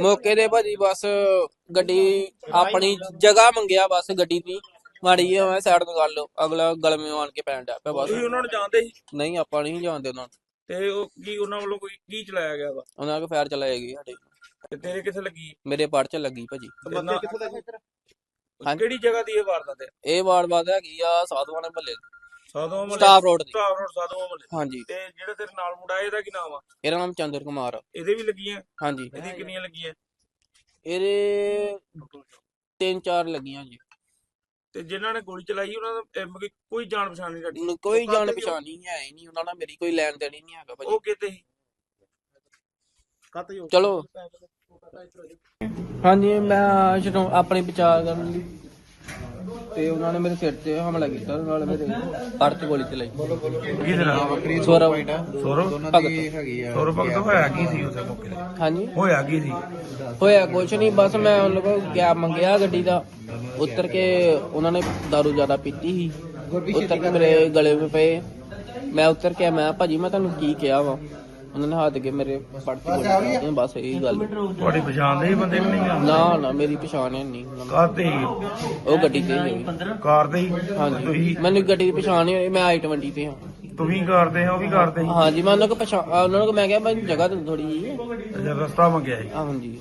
ਮੌਕੇ ਤੇ ਭਾਜੀ ਬਸ ਗੱਡੀ ਆਪਣੀ ਜਗ੍ਹਾ ਮੰਗਿਆ ਬਸ ਗੱਡੀ ਦੀ। ਮਾੜੀ ਜਿਹੀ ਮੈਂ ਸਾਈਡ ਤੋਂ ਕਰ ਲਓ ਅਗਲਾ ਗਲਮੇ ਆਣ ਕੇ ਪੈਣ ਡਿਆ ਪਿਆ ਬਸ। ਤੁਸੀਂ ਉਹਨਾਂ ਨੂੰ ਜਾਣਦੇ ਸੀ? ਨਹੀਂ ਆਪਾਂ ਨਹੀਂ ਜਾਣਦੇ ਉਹਨਾਂ ਨੂੰ। ਤੇ ਉਹ ਕੀ ਉਹਨਾਂ ਵੱਲੋਂ ਕੋਈ ਕੀ ਚਲਾਇਆ ਗਿਆ ਵਾ? ਉਹਨਾਂ ਕੋ ਫਾਇਰ ਚਲਾਏਗੀ ਸਾਡੇ। ਤੇ ਤੇਰੇ ਕਿੱਥੇ ਲੱਗੀ? ਮੇਰੇ ਪੜ ਚ ਲੱਗੀ ਭਾਜੀ। ਤੇ ਨਾ-। ਕਿਹੜੀ ਜਗ੍ਹਾ ਦੀ ਇਹ ਵਾਰਦਾਤ ਹੈ? ਇਹ ਵਾਰ ਬਾਦ ਹੈਗੀ ਆ ਸਾਧੂਆਂ ਦੇ ਮਹੱਲੇ ਸਾਧੂ ਮਹੱਲੇ ਸਟਾਫ ਰੋਡ ਦੀ। ਸਟਾਫ ਰੋਡ ਸਾਧੂ ਮਹੱਲੇ। ਹਾਂਜੀ। ਤੇ ਜਿਹੜਾ ਤੇਰੇ ਨਾਲ ਮੁੰਡਾ ਇਹਦਾ ਕੀ ਨਾਮ ਆ? ਇਹਦਾ ਨਾਮ ਚੰਦਰ ਕੁਮਾਰ ਆ। ਇਹਦੇ ਵੀ ਲੱਗੀਆਂ? ਹਾਂਜੀ। ਇਹਦੀ ਕਿੰਨੀਆਂ ਲੱਗੀਆਂ? ਇਹਦੇ ਤਿੰਨ ਚਾਰ ਲੱਗੀਆਂ ਜੀ। ਤੇ ਜਿਨ੍ਹਾਂ ਨੇ ਗੋਲੀ ਚਲਾਈ ਉਹਨਾਂ ਦਾ ਅਹ, ਮਤਲਬ ਕਿ ਕੋਈ ਜਾਣ ਪਛਾਣ ਨਹੀਂ ਸਾਡੀ। ਮੈਨੂੰ ਕੋਈ ਜਾਣ ਪਛਾਣ ਨਹੀਂ ਹੈ ਹੀ ਨਹੀਂ। ਉਹਨਾਂ ਨਾਲ ਮੇਰੀ ਕੋਈ ਲੈਣ ਦੇਣ ਹੀ ਨਹੀਂ ਹੈਗਾ ਭਾਜੀ। ਉਹ ਕਿਤੇ ਸੀ ਚਲੋ। ਹਾਂਜੀ ਮੈਂ ਆਪਣੀ ਬਚਾਅ ਕਰਨ ਲਈ। ਤੇ ਉਹਨਾਂ ਨੇ ਮੇਰੇ ਸਿਰ ਤੇ ਹਮਲਾ ਕੀਤਾ ਨਾਲ ਮੇਰੇ ਪੜ ਤੇ ਗੋਲੀ ਚਲਾਈ। ਕਿਹਦੇ ਨਾਲ ਸੌਰਵ। ਸੌਰਵ ਭਗਤ। ਸੌਰਵ? ਭਗਤ। ਹੋਇਆ ਕੀ ਸੀ ਉਸੇ ਮੌਕੇ ਤੇ? ਹਾਂਜੀ। ਹੋਇਆ ਕੀ ਸੀ? ਹੋਇਆ ਕੁਛ ਨਹੀਂ ਬਸ ਮੈਂ ਉਹਨਾਂ ਕੋਲ ਗੈਪ ਮੰਗਿਆ ਗੱਡੀ ਦਾ। ਉਤਰ ਕੇ ਉਹਨਾਂ ਨੇ ਦਾਰੂ ਜ਼ਿਆਦਾ ਪੀਤੀ ਸੀ। ਉਤਰ ਕੇ ਮੇਰੇ ਗਲੇ 'ਤੇ ਪਏ। ਮੈਂ ਉਤਰ ਕੇ ਮੈਂ ਭਾਜੀ ਮੈਂ ਤੁਹਾਨੂੰ ਕੀ ਕਿਹਾ ਵਾ? ਉਹਨਾਂ ਨੇ ਹੱਥ ਕੇ ਮੇਰੇ ਪੜ ਤੇ ਗੋਲੀ ਚਲਾਈ ਬਸ ਇਹੀ ਗੱਲ। ਤੁਹਾਡੀ ਪਛਾਣ ਦੇ ਹੀ ਬੰਦੇ ਕਿ ਨਹੀਂ ਨਾ ਨਾ ਮੇਰੀ ਪਛਾਣ ਹੈ ਨਹੀਂ। ਸੀ? ਉਹ ਗੱਡੀ ਤੇ ਹੀ ਕਾਰ ਤੇ ਹੀ? ਹਾਂਜੀ। ਤੁਸੀਂ? ਮੈਨੂੰ ਗੱਡੀ ਦੀ ਪਛਾਣ ਨਹੀਂ ਹੋਈ ਮੈਂ i20 ਤੇ ਹਾਂ। ਤੁਸੀਂ ਕਰਦੇ ਹੋ ਉਹ ਵੀ ਕਰਦੇ ਸੀ ਹਾਂਜੀ ਮੈਂ ਉਹਨਾਂ ਕੋ ਪਛਾਣ ਉਹਨਾਂ ਨੂੰ ਮੈਂ ਕਿਹਾ ਮੈਂ ਜਗ੍ਹਾ ਤੇ ਥੋੜੀ ਜੀ ਅੱਛਾ ਰਸਤਾ ਮੰਗਿਆ ਸੀ? ਹਾਂਜੀ।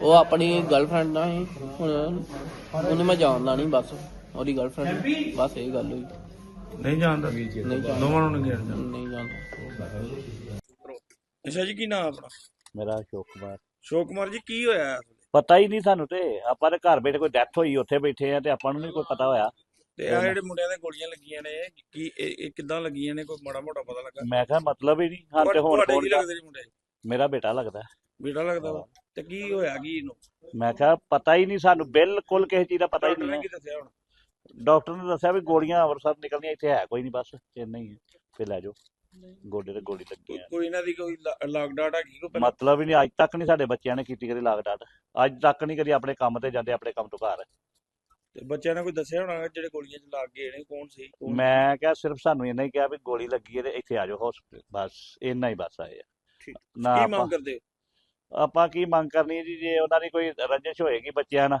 ਉਹ ਆਪਣੀ ਗਰਲਫ੍ਰੈਂਡ ਨਾਲ ਹੀ ਹੁਣ ਉਹਨੂੰ ਮੈਂ ਜਾਣਦਾ ਨਹੀਂ ਬਸ। ਉਹਦੀ ਗਰਲਫ੍ਰੈਂਡ ਬਸ ਇਹ ਗੱਲ ਹੋਈ। ਨਹੀਂ ਜਾਣਦਾ। ਨਹੀਂ ਜਾਣਦਾ। ਦੋਵਾਂ ਨੂੰ ਨਹੀਂ ਜਾਣਦਾ ਨਹੀਂ ਜਾਣਦਾ। ਅੱਛਾ ਜੀ ਕੀ ਨਾਮ ਆਪਣਾ? ਮੇਰਾ ਅਸ਼ੋਕ ਕੁਮਾਰ। ਸ਼ੋਕ ਕੁਮਾਰ ਜੀ ਕੀ ਹੋਇਆ? ਇਸ ਵੇਲੇ? ਪਤਾ ਹੀ ਨਹੀਂ ਸਾਨੂੰ ਤੇ। ਆਪਾਂ ਦੇ ਘਰ ਬੈਠੇ ਕੋਈ ਡੈਥ ਹੋਈ ਉੱਥੇ ਬੈਠੇ ਆ ਤੇ ਆਪਾਂ ਨੂੰ ਨਹੀਂ ਕੋਈ ਪਤਾ ਹੋਇਆ। ਤੇ ਆ ਜਿਹੜੇ ਮੁੰਡਿਆਂ ਦੇ ਗੋਲੀਆਂ ਲੱਗੀਆਂ ਨੇ ਕੀ ਇਹ ਇਹ ਕਿੱਦਾਂ ਲੱਗੀਆਂ ਨੇ ਕੋਈ ਮਾੜਾ ਮੋਟਾ ਪਤਾ ਲੱਗਾ? ਮੈਂ ਕਿਹਾ ਮਤਲਬ ਹੀ ਨਹੀਂ ਹਾਂ ਤੇ ਹੁਣ ਤੁਹਾਡੇ ਕੌਣ ਕੀ ਲੱਗਦੇ ਜੀ ਮੁੰਡੇ? ਮੇਰਾ ਬੇਟਾ ਲੱਗਦਾ। ਬੇਟਾ ਲੱਗਦਾ ਵਾ? ਤੇ ਕੀ ਹੋਇਆ ਕੀ ਇਹਨੂੰ? ਮੈਂ ਕਿਹਾ ਪਤਾ ਹੀ ਨਹੀਂ ਸਾਨੂੰ ਬਿਲਕੁਲ ਕਿਸੇ ਚੀਜ਼ ਦਾ ਪਤਾ ਹੀ ਡਾਕਟਰ ਨੇ ਨਹੀਂ ਕੀ ਦੱਸਿਆ ਹੁਣ? ਡਾਕਟਰ ਨੇ ਦੱਸਿਆ ਵੀ ਗੋਲੀਆਂ ਅੰਮ੍ਰਿਤਸਰ ਨਿਕਲਦੀਆਂ ਇੱਥੇ ਹੈ ਕੋਈ ਨਹੀਂ ਬਸ ਇੰਨਾ ਹੀ। ਹੈ ਫੇ ਲੈ ਜਾਓ। ਗੋਡੇ ਤੇ ਗੋਲੀ ਲੱਗੀ ਹੈ। ਕੋਈ ਇਹਨਾਂ ਦੀ ਕੋਈ ਲਾਕ ਡਾਟ ਹੈਗੀ ਪਹਿਲਾਂ? ਮਤਲਬ ਹੀ ਨਹੀਂ ਅੱਜ ਤੱਕ ਨਹੀਂ ਸਾਡੇ ਬੱਚਿਆਂ ਨੇ ਕੀਤੀ ਕਦੀ ਲਾਗ ਡਾਟ। ਅੱਜ ਤੱਕ ਨਹੀਂ ਕਦੀ ਆਪਣੇ ਕੰਮ ਤੇ ਜਾਂਦੇ ਆਪਣੇ ਕੰਮ ਤੋਂ ਘਰ। ਤੇ ਬੱਚਿਆਂ ਨੇ ਕੋਈ ਦੱਸਿਆ ਹੋਣਾ ਜਿਹੜੇ ਗੋਲੀਆਂ ਚ ਲੱਗ ਗਏ ਨੇ ਕੌਣ ਸੀ? ਮੈਂ ਕਿਹਾ ਸਿਰਫ ਸਾਨੂੰ ਇੰਨਾ ਹੀ ਕਿਹਾ ਵੀ ਗੋਲੀ ਲੱਗੀ ਹੈ ਤੇ ਇੱਥੇ ਆ ਜਾਓ ਹਸਪੀਟਲ ਬਸ ਇੰਨਾ ਹੀ ਬਸ ਆਏ ਆ। ਠੀਕ। ਨਾ ਕੀ ਮੰਗ ਕਰਦੇ? ਆਪਾਂ ਕੀ ਮੰਗ ਕਰਨੀ ਜੀ ਜੇ ਉਹਨਾਂ ਦੀ ਕੋਈ ਰੰਜਿਸ਼ ਹੋਏਗੀ ਬੱਚਿਆਂ ਨਾਲ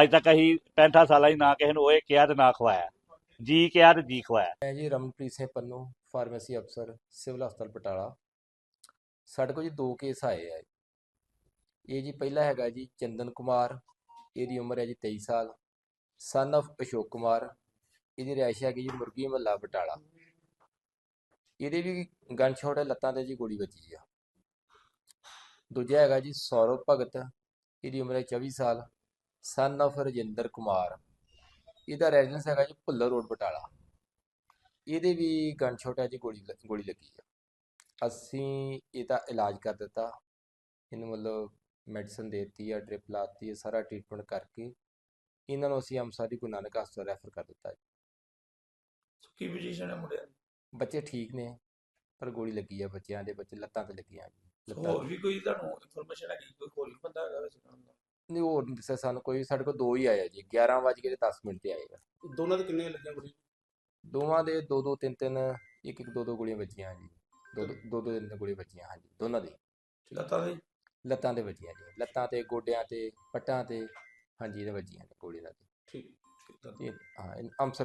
ਅੱਜ ਤੱਕ ਅਸੀਂ 65 ਸਾਲਾਂ ਹੀ ਨਾ ਕਿਸੇ ਨੂੰ ਓਏ ਕਿਹਾ ਤੇ ਨਾ ਖਵਾਇਆ। ਜੀ ਕਿਹਾ ਤੇ ਜੀ ਖਵਾਇਆ। ਮੈਂ ਜੀ ਰਮਨਪ੍ਰੀਤ ਸਿੰਘ ਪੰਨੂ, ਫਾਰਮੇਸੀ ਅਫਸਰ, ਸਿਵਲ ਹਸਪਤਾਲ ਬਟਾਲਾ। ਸਾਡੇ ਕੋਲ ਜੀ ਦੋ ਕੇਸ ਆਏ ਆ। ਇਹ ਜੀ ਪਹਿਲਾ ਹੈਗਾ ਜੀ ਚੰਦਨ ਕੁਮਾਰ, ਇਹਦੀ ਉਮਰ ਹੈ ਜੀ 23 ਸਾਲ। ਸਨ of ਅਸ਼ੋਕ ਕੁਮਾਰ, ਇਹਦੀ ਰਿਹਾਇਸ਼ ਹੈਗੀ ਜੀ ਮੁਰਗੀ ਮਹੱਲਾ ਬਟਾਲਾ। ਇਹਦੇ ਵੀ ਗਨ ਸ਼ਾਟ ਹੈ, ਲੱਤਾਂ ਤੇ ਜੀ ਗੋਲੀ ਵੱਜੀ ਆ। ਦੂਜਾ ਹੈਗਾ ਜੀ ਸੌਰਵ ਭਗਤ, ਇਹਦੀ ਉਮਰ ਹੈ 24 ਸਾਲ। ਸਨ of ਰਜਿੰਦਰ ਕੁਮਾਰ ਇਹਦਾ ਰੈਜ਼ੀਡੈਂਸ ਹੈਗਾ ਜੀ ਭੁੱਲਰ ਰੋਡ ਬਟਾਲਾ। ਇਹਦੇ ਵੀ ਗਨ ਸ਼ਾਟ ਹੈ ਜੀ ਗੋਲੀ ਗੋਲੀ ਲੱਗੀ ਆ। ਅਸੀਂ ਇਹਦਾ ਇਲਾਜ ਕਰ ਦਿੱਤਾ। ਇਹਨੂੰ ਮਤਲਬ ਮੈਡੀਸਨ ਦੇਤੀ ਆ ਡ੍ਰਿਪ ਲਾਤੀ ਆ ਸਾਰਾ ਟ੍ਰੀਟਮੈਂਟ ਕਰਕੇ। ਇਹਨਾਂ ਨੂੰ ਅਸੀਂ ਅੰਮ੍ਰਿਤਸਰ ਦੀ ਗੁਰੂ ਨਾਨਕ ਹਸਪਤਾਲ ਰੈਫਰ ਕਰ ਦਿੱਤਾ ਜੀ। ਕੀ ਪੋਜੀਸ਼ਨ ਹੈ ਮੁੰਡਿਆਂ ਦੀ? ਬੱਚੇ ਠੀਕ ਨੇ ਪਰ ਗੋਲੀ ਲੱਗੀ ਆ ਬੱਚਿਆਂ ਦੇ ਬੱਚੇ ਲੱਤਾਂ ਤੇ ਲੱਗੀਆਂ ਜੀ। ਲੱਤਾਂ ਹੋਰ ਵੀ ਕੋਈ ਤੁਹਾਨੂੰ ਇਨਫੋਰਮੇਸ਼ਨ ਹੈਗੀ? ਕੋਈ ਹੋਰ ਵੀ ਬੰਦਾ ਹੈਗਾ ਵੈਸੇ? ਨਾਲ ਦਾ? ਨਹੀਂ ਹੋਰ ਨਹੀਂ ਦੱਸਿਆ ਸਾਨੂੰ ਕੋਈ ਸਾਡੇ ਕੋਲ ਦੋ ਹੀ ਆਇਆ ਜੀ 11 ਵਜੇ ਕੇ 10 ਮਿੰਟ ਤੇ ਆਏਗਾ ਦੋਨਾਂ ਦੇ ਕਿੰਨੇ ਲੱਗੀਆਂ ਗੋਲੀ ਦੋਵਾਂ ਦੇ ਦੋ ਦੋ ਤਿੰਨ ਤਿੰਨ ਇੱਕ ਇੱਕ ਦੋ ਦੋ ਗੋਲੀਆਂ ਵੱਜੀਆਂ ਜੀ। ਦੋ ਦੋ ਦੋ ਦੋ ਤਿੰਨ ਤਿੰਨ ਗੋਲੀਆਂ ਵੱਜੀਆਂ ਹਾਂਜੀ ਦੋਨਾਂ ਦੇ। ਲੱਤਾਂ ਦੇ? ਲੱਤਾਂ ਤੇ ਵੱਜੀਆਂ ਜੀ ਲੱਤਾਂ ਤੇ ਗੋਡਿਆਂ ਤੇ ਪੱਟਾਂ ਤੇ ਹਾਂਜੀ ਇਹਦੇ ਵੱਜੀਆਂ ਨੇ ਗੋਲੀ ਨਾਲ ਠੀਕ ਠੀਕ ਤਾਂ ਹਾਂ ਇਹ ਅੰਮ੍ਰਿਤਸਰ